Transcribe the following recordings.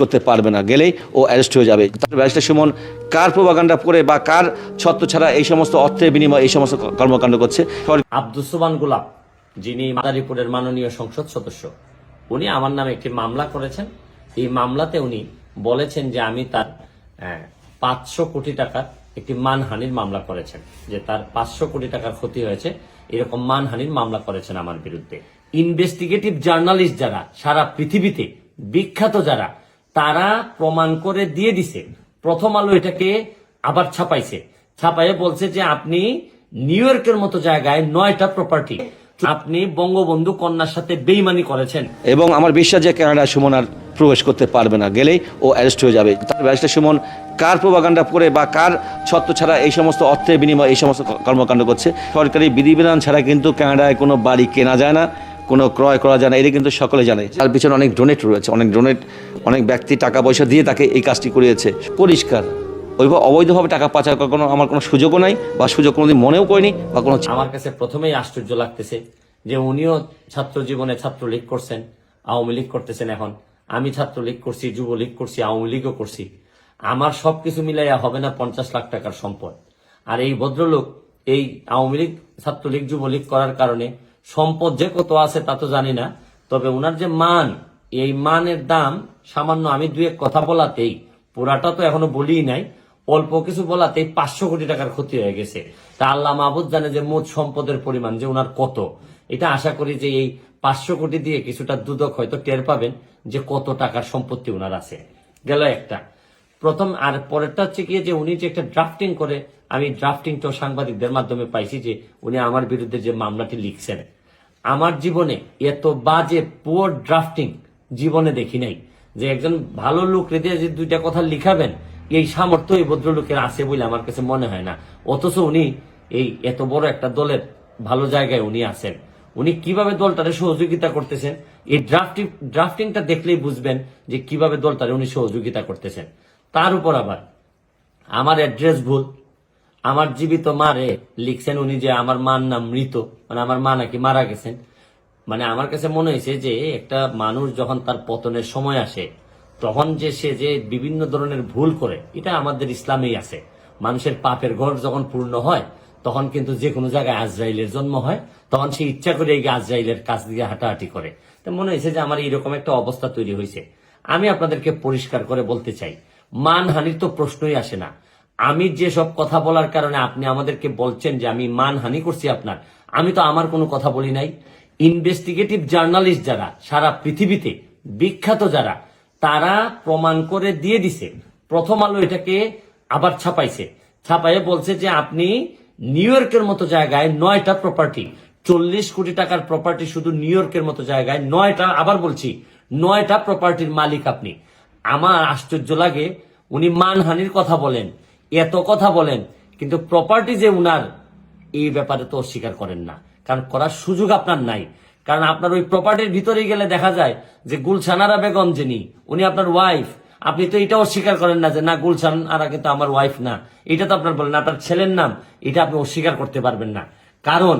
করতে পারবে না, গেলেই ও অ্যারেস্ট হয়ে যাবে। তার ব্যারিস্টার সুমন, কার প্রভাকাণ্ডা করে বা কার ছত্র ছাড়া এই সমস্ত অর্থের বিনিময়ে এই সমস্ত কর্মকাণ্ড করছে? সরকার আব্দুস সোবান গোলাপ যিনি মাদারীপুরের মাননীয় সংসদ সদস্য, উনি আমার নামে একটি মামলা করেছেন। এই মামলাতে উনি বলেছেন যে আমি তার পাঁচশো কোটি টাকার একটি মানহানির মামলা করেছেন, যে তার পাঁচশো কোটি টাকার ক্ষতি হয়েছে, এরকম মানহানির মামলা করেছেন আমার বিরুদ্ধে। ইনভেস্টিগেটিভ জার্নালিস্ট যারা, সারা পৃথিবীতে বিখ্যাত যারা তারা প্রমাণ করে দিয়ে দিছে। প্রথম আলো এটাকে আবার ছাপাইছে। ছাপাইয়ে বলছে যে আপনি নিউ ইয়র্কের মতো জায়গায় নয়টা প্রপার্টি আপনি বঙ্গবন্ধু কন্যার সাথে বেইমানি করেছেন। এবং আমার বিশ্বাস যে কানাডা সুমন আর প্রবেশ করতে পারবে না, গেলেই ও অ্যারেস্ট হয়ে যাবে। তার ব্যারিস্টার সুমন কার প্রভাকাণ্ডা করে বা কার ছত্র ছাড়া এই সমস্ত অর্থের বিনিময়ে এই সমস্ত কর্মকাণ্ড করছে? সরকারি বিধিবিধান ছাড়া কিন্তু কানাডায় কোনো বাড়ি কেনা যায় না। কোনো ক্রয় করা যায় না, এটা কিন্তু সকলে জানে। তার পিছনে অনেক ডোনেট রয়েছে, অনেক ডোনেট অনেক ব্যক্তি টাকা পয়সা দিয়ে তাকে এই কাজটি করিয়েছে। পরিষ্কার। ওইভাবে অবৈধভাবে টাকা পাচার করার কোনো আমার কোনো সুযোগও নাই, বা সুযোগ কোনোদিন মনেও করিনি, বা কোনো আমার কাছে প্রথমেই আশ্চর্য লাগতেছে যে উনিও ছাত্র জীবনে ছাত্রলীগ করছেন, আওয়ামী লীগ করতেছেন এখন। আমি ছাত্রলীগ করছি, যুবলীগ করছি, আওয়ামী লীগও করছি। আমার সব কিছু মিলাইয়া হবে না পঞ্চাশ লাখ টাকার সম্পদ। আর এই ভদ্রলোক এই আওয়ামী লীগ, ছাত্রলীগ, যুবলীগ করার কারণে সম্পদ যে কত আছে তা তো জানি না। তবে ওনার যে মান, এই মানের দাম সামান্য আমি দুই এক কথা বলাতেই, পুরাটা তো এখনও বলিই নাই, অল্প কিছু বলাতেই পাঁচশো কোটি টাকার ক্ষতি হয়ে গেছে। তা আল্লাহ মাহবুদ জানে যে মোট সম্পদের পরিমাণ যে ওনার কত। এটা আশা করি যে এই পাঁচশো কোটি দিয়ে কিছুটা দুদক হয়তো টের পাবেন যে কত টাকার সম্পত্তি ওনার আছে। গেল একটা। প্রথম আর পরেরটা হচ্ছে কি যে উনি যে একটা ড্রাফটিং করে আমি ড্রাফটিংটা সাংবাদিকদের মাধ্যমে পাইছি যে উনি আমার বিরুদ্ধে যে মামলাটি লিখছেন। আমার জীবনে এত বাজে পুয়ার ড্রাফটিং জীবনে দেখি নাই যে একজন ভালো লোক রেদে যে দুইটা কথা লিখাবেন, এই সামর্থ্য এই ভদ্রলোকের আছে বলে আমার কাছে মনে হয় না। অথচ উনি এই এত বড় একটা দলের ভালো জায়গায় উনি আছেন। উনি কীভাবে দলটারে সহযোগিতা করতেছেন? এই ড্রাফটিং ড্রাফটিংটা দেখলেই বুঝবেন যে কীভাবে দলটারে উনি সহযোগিতা করতেছেন। তার উপর আবার আমার অ্যাড্রেস ভুল আমার জীবিত মারে লিখছেন উনি যে আমার মার নাম মৃত মানে আমার মা নাকি মারা গেছেন। মানে আমার কাছে মনে হয়েছে যে একটা মানুষ যখন তার পতনের সময় আসে, তখন যে সে যে বিভিন্ন ধরনের ভুল করে, এটা আমাদের ইসলামেই আছে। মানুষের পাপের ঘর যখন পূর্ণ হয়, তখন কিন্তু যে কোনো জায়গায় আজরাইলের জন্ম হয়, তখন সে ইচ্ছা করে এই আজরাইলের কাছ দিয়ে হাঁটাহাঁটি করে। তো মনে হয়েছে যে আমার এইরকম একটা অবস্থা তৈরি হয়েছে। আমি আপনাদেরকে পরিষ্কার করে বলতে চাই, মানহানির তো প্রশ্নই আসে না। আমি যে সব কথা বলার কারণে আপনি আমাদেরকে বলছেন যে আমি মানহানি করছি আপনার, আমি তো আমার কোনো কথা বলি নাই। ইনভেস্টিগেটিভ জার্নালিস্ট যারা, সারা পৃথিবীতে, বিখ্যাত যারা, তারা প্রমাণ করে দিয়ে দিছে। প্রথম আলো এটাকে আবার ছাপাইছে। ছাপাইয়ে বলছে যে আপনি নিউ ইয়র্কের মতো জায়গায় নয়টা প্রপার্টি চল্লিশ কোটি টাকার প্রপার্টি শুধু নিউ ইয়র্কের মতো জায়গায় নয়টা, আবার বলছি, নয়টা প্রপার্টির মালিক আপনি। আমার আশ্চর্য লাগে, উনি মানহানির কথা বলেন। এত কথা বলেন, কিন্তু প্রপার্টি যে উনার, এই ব্যাপারে তো অস্বীকার করেন না। কারণ করার সুযোগ আপনার নাই। কারণ আপনার ওই প্রপার্টির ভিতরে গেলে দেখা যায় যে গুলশানারা বেগম যিনি, উনি আপনার ওয়াইফ আপনি তো এটা অস্বীকার করেন না যে, না, গুলশান আর কিন্তু আমার ওয়াইফ না। এটা তো আপনার বলেন আপনার ছেলের নাম, এটা আপনি অস্বীকার করতে পারবেন না। কারণ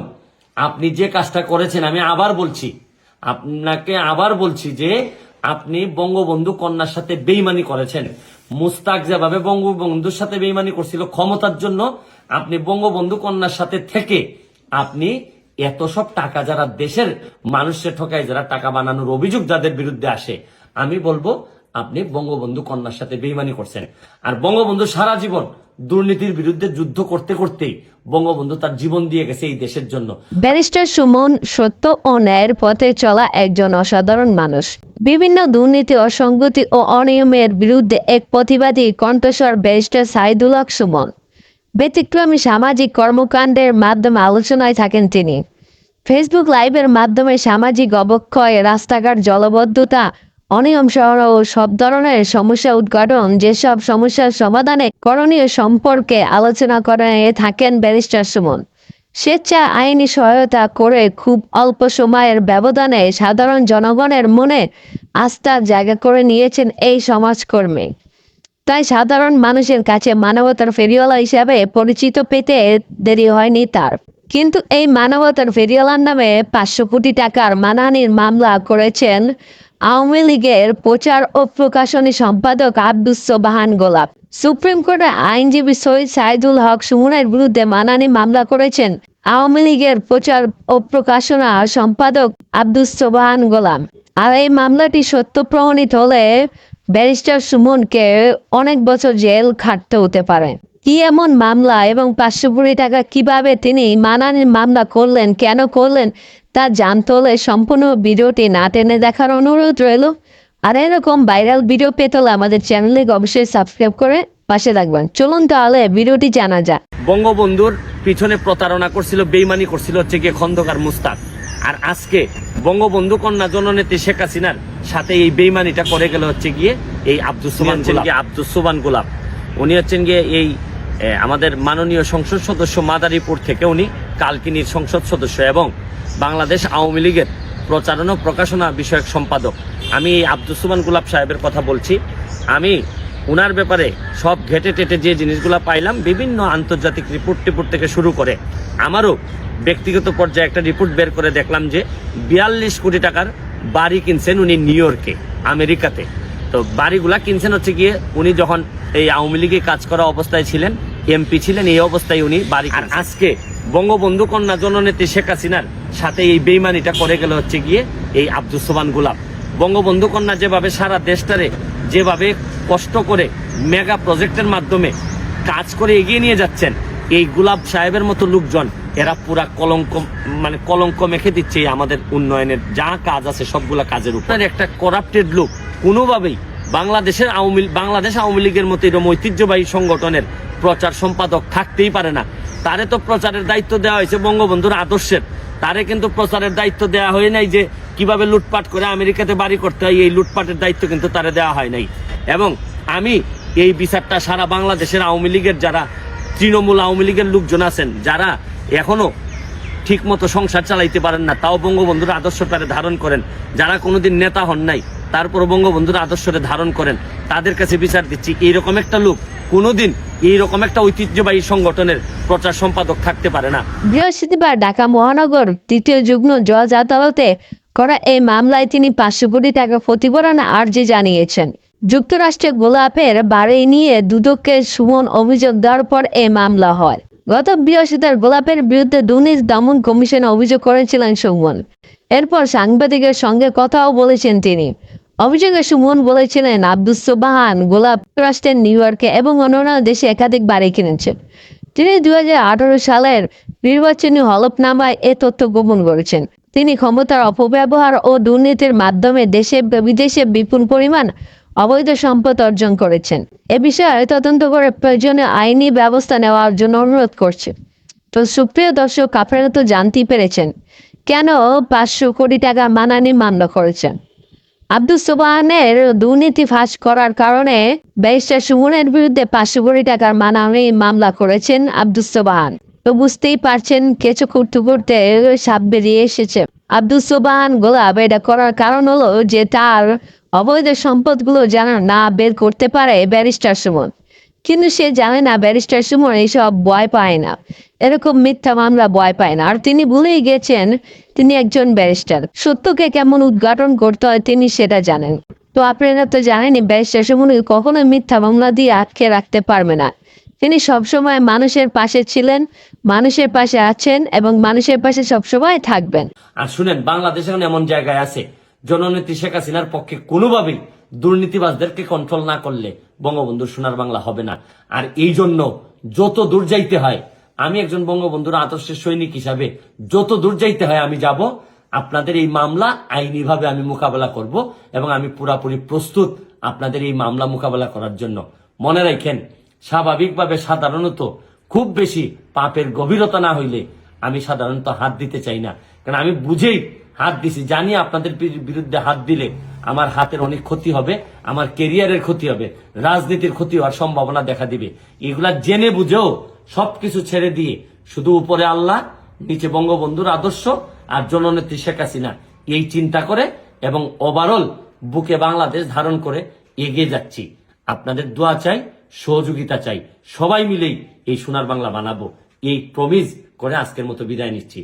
আপনি যে কাজটা করেছেন, আমি আবার বলছি, আপনাকে আবার বলছি যে, আপনি বঙ্গবন্ধু কন্যার সাথে বেইমানি করেছেন। মুস্তাক যেভাবে বঙ্গবন্ধুর সাথে বেইমানি করছিল ক্ষমতার জন্য, আপনি বঙ্গবন্ধু কন্যার সাথে থেকে আপনি এত সব টাকা যারা দেশের মানুষের ঠকায়, যারা টাকা বানানোর অভিযোগ যাদের বিরুদ্ধে আসে, আমি বলব আপনি বঙ্গবন্ধু কন্যার সাথে বেইমানি করছেন। আর বঙ্গবন্ধু সারা জীবন দুর্নীতির বিরুদ্ধে যুদ্ধ করতে করতেই বঙ্গবন্ধু তার জীবন দিয়ে গেছে এই দেশের জন্য। ব্যারিস্টার সুমন সত্য ও ন্যায়ের পথে চলা একজন অসাধারণ মানুষ। বিভিন্ন দুর্নীতি, অসঙ্গতি ও অনিয়মের বিরুদ্ধে এক প্রতিবাদী কণ্ঠস্বর ব্যারিস্টার সাইদুল হক সুমন। ব্যতিক্রমী সামাজিক কর্মকাণ্ডের মাধ্যমে আলোচনায় থাকেন তিনি। ফেসবুক লাইভের মাধ্যমে সামাজিক অবক্ষয়, রাস্তাঘাট জলবদ্ধতা অনিয়ম সহ সব ধরনের সমস্যা উদ্ঘাটন যেসব সমস্যার সমাধানে করণীয় সম্পর্কে আলোচনা করে থাকেন ব্যারিস্টার সুমন। স্বেচ্ছা আইনি সহায়তা করে খুব অল্প সময়ের ব্যবধানে সাধারণ জনগণের মনে আস্থার জায়গা করে নিয়েছেন এই সমাজকর্মী। তাই সাধারণ মানুষের কাছে মানবতার ফেরিওয়ালা হিসাবে পরিচিত পেতে দেরি হয়নি তার। কিন্তু এই মানবতার ফেরিওয়ালার নামে পাঁচশো কোটি টাকার মানহানির মামলা করেছেন আওয়ামী লীগের প্রচার ও প্রকাশনী সম্পাদক আব্দুস সোবাহান গোলাপ। সুপ্রিম কোর্টের আইনজীবী সৈয়দ সাইদুল হক সুমনের বিরুদ্ধে মানানি মামলা করেছেন আওয়ামী লীগের প্রচার ও প্রকাশনা সম্পাদক আব্দুস সোবাহান গোলাম। আর এই মামলাটি সত্য প্রমাণিত হলে ব্যারিস্টার সুমনকে অনেক বছর জেল খাটতে হতে পারে। কি এমন মামলা এবং পাঁচশো কোটি টাকা কীভাবে তিনি মানানির মামলা করলেন কেন করলেন তা জানতে হলে সম্পূর্ণ ভিডিওটি না টেনে দেখার অনুরোধ রইল। আর এরকম ভাইরাল ভিডিও পেতে হলে আমাদের চ্যানেলে অবশ্যই সাবস্ক্রাইব করে পাশে থাকবেন। চলুন তাহলে ভিডিওটি জানা যাক। বঙ্গবন্ধুর পিছনে প্রতারণা করছিল বেইমানি করছিল হচ্ছে গিয়ে খন্দকার মুস্তাক। আর আজকে বঙ্গবন্ধু কন্যা জননেত্রী শেখ হাসিনার সাথে এই বেইমানিটা করে গেল হচ্ছে গিয়ে এই আব্দুল সুবান আব্দুল সুবান গোলাপ। উনি হচ্ছেন গিয়ে এই আমাদের মাননীয় সংসদ সদস্য মাদারীপুর থেকে উনি কালকিনির সংসদ সদস্য এবং বাংলাদেশ আওয়ামী লীগের প্রচারণা প্রকাশনা বিষয়ক সম্পাদক। আমি আব্দুল সুবান গোলাপ সাহেবের কথা বলছি। আমি উনার ব্যাপারে সব ঘেটে টেটে যে জিনিসগুলো পাইলাম, বিভিন্ন আন্তর্জাতিক রিপোর্ট টিপোর্ট থেকে শুরু করে আমারও ব্যক্তিগত পর্যায়ে একটা রিপোর্ট বের করে দেখলাম যে বিয়াল্লিশ কোটি টাকার বাড়ি কিনছেন উনি নিউ ইয়র্কে, আমেরিকাতে। তো বাড়িগুলা কিনছেন হচ্ছে গিয়ে উনি যখন এই আওয়ামী লীগে কাজ করা অবস্থায় ছিলেন এমপি ছিলেন এই অবস্থায় উনি বাড়ি আর আজকে বঙ্গবন্ধু কন্যা জননেত্রী শেখ হাসিনার সাথে এই বেইমানিটা করে গেল হচ্ছে গিয়ে এই আব্দুল সোবান গোলাপ বঙ্গবন্ধু কন্যা যেভাবে সারা দেশটারে যেভাবে কষ্ট করে মেগা প্রজেক্টের মাধ্যমে কাজ করে এগিয়ে নিয়ে যাচ্ছেন এই গুলাব সাহেবের মতো লোকজন এরা পুরা কলঙ্ক মানে কলঙ্ক মেখে দিচ্ছে আমাদের উন্নয়নের যা কাজ আছে সবগুলা কাজের উপর। একটা করাপ্টেড লোক কোনোভাবেই বাংলাদেশের আওয়ামী বাংলাদেশ আওয়ামী লীগের মতো এরকম ঐতিহ্যবাহী সংগঠনের প্রচার সম্পাদক থাকতেই পারে না। তারে তো প্রচারের দায়িত্ব দেওয়া হয়েছে বঙ্গবন্ধুর আদর্শের। তারে কিন্তু প্রচারের দায়িত্ব দেওয়া হয় নাই যে কীভাবে লুটপাট করে আমেরিকাতে বাড়ি করতে হয়, এই লুটপাটের দায়িত্ব কিন্তু তারে দেওয়া হয় নাই। এবং আমি এই বিচারটা সারা বাংলাদেশের আওয়ামী লীগের যারা, তৃণমূল আওয়ামী লীগের লোকজন আছেন, যারা এখনও ঠিক মতো সংসার চালাইতে পারেন না, তাও বঙ্গবন্ধুর আদর্শটারে ধারণ করেন। যারা কোনোদিন নেতা হন নাই তারপর বঙ্গবন্ধুর আদর্শরে ধারণ করেন। তাদের কাছে বিচার দিচ্ছি। এইরকম একটা লোক কোনোদিন এইরকম একটা ঐতিহ্যবাহী সংগঠনের প্রচার সম্পাদক থাকতে পারে না। বৃহস্পতিবার ঢাকা মহানগর তৃতীয় যুগ্ম জজ আদালতে করা এই মামলায় তিনি পাঁচশো কোটি টাকা ক্ষতিপূরণ আর্জি জানিয়েছেন। যুক্তরাষ্ট্রে গোলাপের বাড়ি নিয়ে দুদককে সুমন অভিযোগ দেওয়ার পর এই মামলা হয়। গত বৃহস্পতিবার গোলাপের বিরুদ্ধে দুর্নীতি দমন কমিশনে অভিযোগ করেছিলেন সুমন। এরপর সাংবাদিকের সঙ্গে কথাও বলেছেন তিনি। অভিযোগে সুমন বলেছিলেন আব্দুস সোবাহান, গোলাপ যুক্তরাষ্ট্রের নিউ ইয়র্কে এবং অন্যান্য দেশে একাধিক বাড়ি কিনেছেন তিনি দু হাজার আঠারো সালের নির্বাচনী হলফনামায় এ তথ্য গোপন করেছেন। তিনি ক্ষমতার অপব্যবহার ও দুর্নীতির মাধ্যমে দেশে বিদেশে বিপুল পরিমাণ অবৈধ সম্পদ অর্জন করেছেন। এ বিষয়ে তদন্ত করে প্রয়োজনীয় আইনি ব্যবস্থা নেওয়ার জন্য অনুরোধ করছে। তো সুপ্রিয় দর্শক, আপনারা তো জানতেই পেরেছেন কেন পাঁচশো কোটি টাকা মানানি মামলা করেছেন। আব্দুল সোবাহানের দুর্নীতি ফাঁস করার কারণে ব্যারিস্টার সুমনের বিরুদ্ধে পাঁচশো কোটি টাকার মানানি মামলা করেছেন আব্দুল সোবাহান। তো বুঝতেই পারছেন কেঁচো করতে করতে সাপ বেরিয়ে এসেছে। আব্দুল সোবাহান গোলাপ, এটা করার কারণ হলো যে তার অবৈধ সম্পদগুলো যেন না বের করতে পারে ব্যারিস্টার সুমন। কিন্তু সে জানে না, ব্যারিস্টার সুমন এইসব ভয় পায় না। এরকম মিথ্যা মামলা ভয় পায় না। আর তিনি ভুলেই গেছেন, তিনি একজন ব্যারিস্টার। সত্যকে কেমন উদ্ঘাটন করতে হয় তিনি সেটা জানেন। তো আপনারা তো জানেনই, ব্যারিস্টার সুমন কখনো মিথ্যা মামলা দিয়ে আটকে রাখতে পারবে না। তিনি সবসময় মানুষের পাশে ছিলেন, মানুষের পাশে আছেন এবং মানুষের পাশে সবসময় থাকবেন। আর শুনেন, বাংলাদেশ এখন এমন জায়গায় আছে, জননেত্রী শেখ হাসিনার পক্ষে কোনোভাবেই দুর্নীতিবাজদেরকে কন্ট্রোল না করলে বঙ্গবন্ধুর সোনার বাংলা হবে না। আর এই জন্য যত দূর যাইতে হয়, আমি একজন বঙ্গবন্ধুর আদর্শের সৈনিক হিসাবে, যত দূর যাইতে হয় আমি যাব, আপনাদের এই মামলা আইনিভাবে আমি মোকাবেলা করব এবং আমি পুরাপুরি প্রস্তুত আপনাদের এই মামলা মোকাবেলা করার জন্য। মনে রাখেন, স্বাভাবিকভাবে সাধারণত খুব বেশি পাপের গভীরতা না হইলে আমি সাধারণত হাত দিতে চাই না। কারণ আমি বুঝেই হাত দিছি, জানি আপনাদের বিরুদ্ধে হাত দিলে আমার হাতের অনেক ক্ষতি হবে, আমার কেরিয়ারের ক্ষতি হবে, রাজনীতির ক্ষতি হওয়ার সম্ভাবনা দেখা দিবে। এগুলা জেনে বুঝেও সবকিছু ছেড়ে দিয়ে শুধু উপরে আল্লাহ, নিচে বঙ্গবন্ধুর আদর্শ আর জননেত্রী শেখ হাসিনা এই চিন্তা করে এবং ওভারঅল বুকে বাংলাদেশ ধারণ করে এগিয়ে যাচ্ছি। আপনাদের দোয়া চাই, সহযোগিতা চাই। সবাই মিলেই এই সোনার বাংলা বানাবো। এই প্রমিস করে আজকের মতো বিদায় নিচ্ছি।